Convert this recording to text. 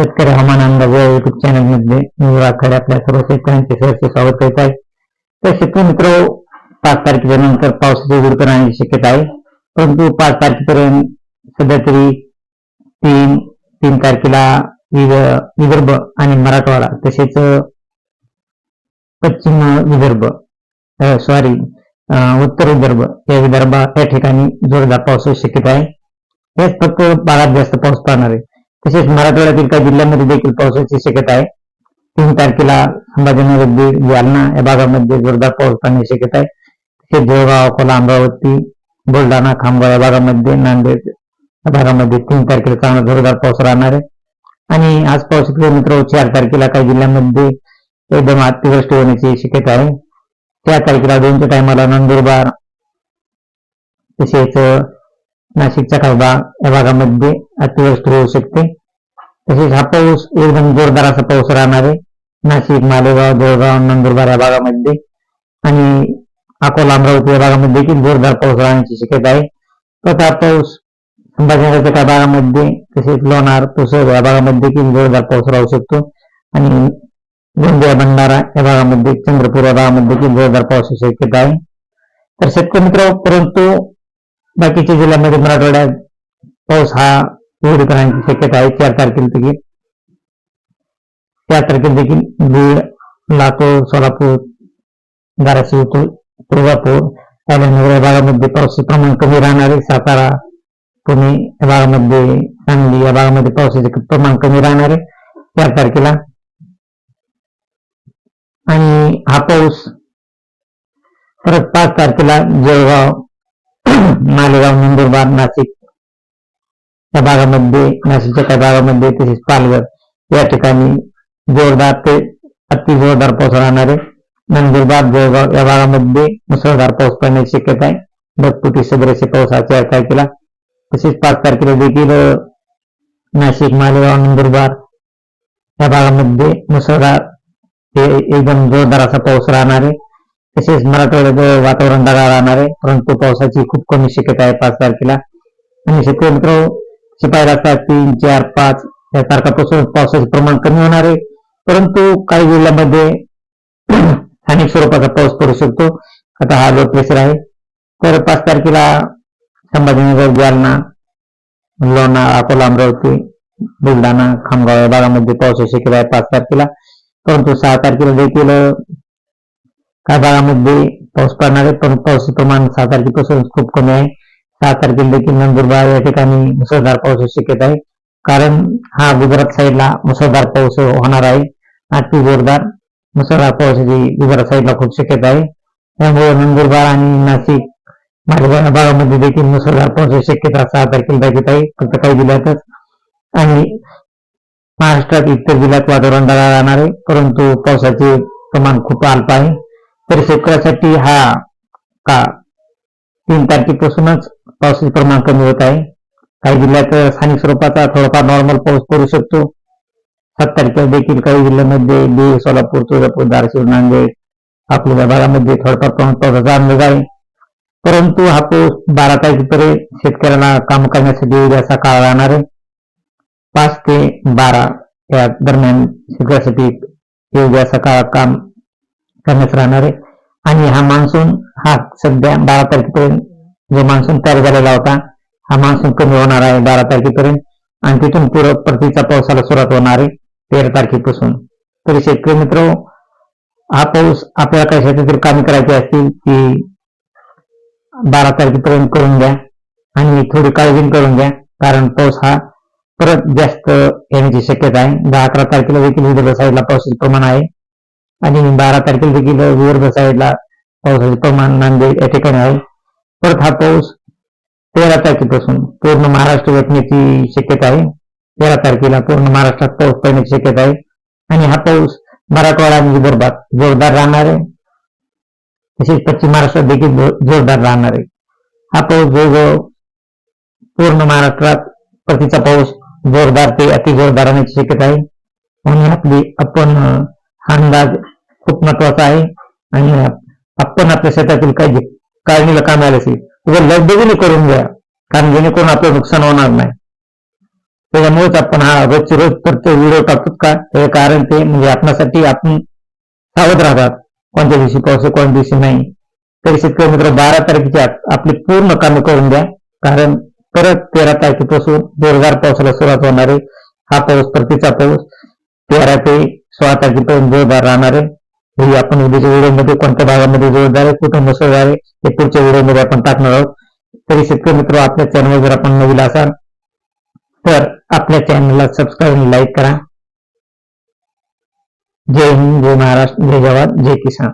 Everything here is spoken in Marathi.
शेतकरी हवामान अंदाज या युट्यूब चॅनलमध्ये मी आपल्या सर्व शेतकऱ्यांचे सहर्ष स्वागत करीत आहे. तर शेतकरी मित्र पाच तारखेच्या नंतर पावसाची उघडीप राहण्याची शक्यता आहे. परंतु पाच तारखेपर्यंत सध्या तरी तीन तीन तारखेला विद- विदर्भ आणि मराठवाडा तसेच पश्चिम विदर्भ सॉरी उत्तर विदर्भ या विदर्भा या ठिकाणी जोरदार पावसाची शक्यता आहे. हेच फक्त भागात जास्त पाऊस पाहणार. आहे तसेच मराठवाड्यातील काही जिल्ह्यांमध्ये देखील पावसाची शक्यता आहे. तीन तारखेला संभाजीनगर बीड जालना या भागामध्ये जोरदार पाऊस पडण्याची शक्यता आहे. तसेच जळगाव अकोला अमरावती बुलढाणा खामगाव या भागामध्ये नांदेड या भागामध्ये तीन तारखेला चांगला जोरदार पाऊस राहणार आहे. आणि आज पाऊस मित्र चार तारखेला काही जिल्ह्यांमध्ये एकदम अतिवृष्टी होण्याची शक्यता आहे. त्या तारखेला दोनच्या टायमाला नंदुरबार तसेच नाशिकच्या काही भाग या भागामध्ये अतिवृष्टी होऊ शकते. तसेच हा पाऊस एकदम जोरदार असा पाऊस राहणार आहे. नाशिक मालेगाव जळगाव नंदुरबार या भागामध्ये आणि अकोला अमरावती या भागामध्ये देखील जोरदार पाऊस राहण्याची शक्यता आहे. तर पाऊस संभाजीनगरच्या काही भागामध्ये तसेच लोणार पुसद या भागामध्ये देखील जोरदार पाऊस राहू शकतो. आणि गोंदिया भंडारा या भागामध्ये चंद्रपूर या भागामध्ये देखील जोरदार पावसाची शक्यता आहे. तर शेतकरी मित्र परंतु बाकीच्या जिल्ह्यामध्ये मराठवाड्यात पाऊस हा उघडीप करण्याची शक्यता आहे. चार तारखेला देखील चार तारखेला देखील बीड लातूर सोलापूर धाराशिव तुळजापूर अहमदनगर या भागामध्ये पावसाचे प्रमाण कमी राहणार आहे सातारा पुणे या भागामध्ये सांगली या भागामध्ये पावसाचे प्रमाण कमी राहणार आहे चार तारखेला. आणि हा पाऊस परत पाच तारखेला जळगाव मालेगाव नंदुरबार नाशिक या भागामध्ये नाशिकच्या काही भागामध्ये तसेच पालघर या ठिकाणी जोरदार ते अति जोरदार पाऊस राहणार. आहे नंदुरबार जळगाव या भागामध्ये मुसळधार पाऊस पडण्याची शक्यता आहे. ढगपुटी सदरेचे पाऊस हा तारखेला तसेच पाच तारखेला देखील नाशिक मालेगाव नंदुरबार या भागामध्ये मुसळधार हे एकदम जोरदार असा पाऊस राहणार. आहे तसेच मराठवाड्याचं वातावरण ढगाळ राहणार आहे. परंतु पावसाची खूप कमी शक्यता आहे पाच तारखेला. आणि शेतकरी मित्र शिपाई रस्ता तीन चार पाच या तारखापासून पावसाचे प्रमाण कमी होणार आहे. परंतु काही जिल्ह्यामध्ये स्थानिक स्वरूपाचा पाऊस पडू शकतो. आता हा लो प्रेशर आहे. तर पाच तारखेला संभाजीनगर जालना लोणा अकोला अमरावती बुलढाणा खामगाव या भागामध्ये पावसाची शक्यता आहे पाच तारखेला. परंतु सहा तारखेला देखील काय भागामध्ये पाऊस पडणार आहे पण पावसाचे प्रमाण सहा तारखेपासून खूप कमी आहे. सहा तारखेला देखील नंदुरबार या ठिकाणी मुसळधार पावसाची शक्यता आहे. कारण हा गुजरात साईडला मुसळधार पाऊस होणार आहे. अति जोरदार मुसळधार पावसाची गुजरात साईडला खूप शक्यता आहे. त्यामुळे नंदुरबार आणि नाशिक मालेगाव भागामध्ये देखील मुसळधार पावसाची शक्यता सहा तारखेला दाखवत आहे. फक्त काही जिल्ह्यातच. आणि महाराष्ट्रात इतर जिल्ह्यात वातावरण राहणार आहे. परंतु पावसाचे प्रमाण खूप अल्प आहे. तर शेतकऱ्यासाठी हा का तीन तारखेपासूनच पावसाचे प्रमाण कमी होत आहे काही जिल्ह्यात स्थानिक स्वरूपाचा थोडाफार नॉर्मल पाऊस पडू शकतो सात तारखेला देखील काही जिल्ह्यांमध्ये बीड सोलापूर तुळजापूर धाराशिव नांदेड आपल्या भागामध्ये थोडाफार प्रमाणात पावसाचा अंदाज आहे परंतु हा पाऊस बारा तारखेपर्यंत शेतकऱ्यांना काम करण्यासाठी असा काळ राहणार आहे पाच ते बारा या दरम्यान शेतकऱ्यासाठी योग्य असा काळ काम करण्यात राहणार आहे. आणि हा मान्सून हा सध्या बारा तारखेपर्यंत जो मान्सून तयार झालेला होता हा मान्सून कमी होणार आहे बारा तारखेपर्यंत. आणि तिथून पूर्व परतीचा पावसाला सुरुवात होणार आहे तेरा तारखेपासून. तरी शेतकरी मित्र हा पाऊस आपल्याला काही शेतातील कामे करायची असतील ती बारा तारखेपर्यंत करून घ्या. आणि थोडी काळजी करून घ्या कारण पाऊस हा परत जास्त येण्याची शक्यता आहे. दहा अकरा तारखेला देखील विदर्भ साईडला पावसाचे प्रमाण आहे. आणि बारा तारखेला देखील विदर्भ साईडला पावसाचे प्रमाण नांदेड या ठिकाणी आहे. परत हा पाऊस तेरा तारखेपासून पूर्ण महाराष्ट्र भेटण्याची शक्यता आहे. तेरा तारखेला पूर्ण महाराष्ट्रात पाऊस पडण्याची शक्यता आहे. आणि हा पाऊस मराठवाडा आणि विदर्भात जोरदार राहणार आहे. तसेच पश्चिम महाराष्ट्रात देखील जो- जोरदार राहणार आहे. हा पाऊस जवळजवळ पूर्ण महाराष्ट्रात परतीचा पाऊस जोरदार ते अति जोरदार राहण्याची शक्यता आहे. म्हणून आपली आपण अंदाज खूप महत्त्वाचा आहे. आणि आपण आपल्या शेतातील काही काळजीला काम आले असेल उगा लगबगीने करून घ्या. कारण जेणेकरून आपलं नुकसान होणार नाही. त्याच्यामुळेच आपण हा रोजचे रोज प्रत्येक व्हिडिओ टाकतो का? त्याचं कारण ते म्हणजे आपणासाठी आपण सावध राहतात. कोणत्या दिवशी पाऊस कोणत्या दिवशी नाही. तरी शेतकरी मित्र बारा तारखेच्या आपली पूर्ण कामे करून द्या. कारण परत तेरा तारखेपासून जोरदार पावसाला सुरुवात होणार आहे. हा पाऊस परतीचा पाऊस तेरा ते सोळा तारखेपर्यंत जोरदार राहणार आहे. हे आपण उद्याच्या व्हिडिओमध्ये कोणत्या भागामध्ये जोरदार आहे कुठं मुसळधार आहे हे पुढच्या व्हिडिओमध्ये आपण टाकणार आहोत. तरी शेतकरी मित्र आपल्या चॅनलवर जर आपण नवीन असाल तर आपल्या चॅनलला सबस्क्राईब आणि लाईक करा. जय हिंद जय महाराष्ट्र जय जवान जय किसान.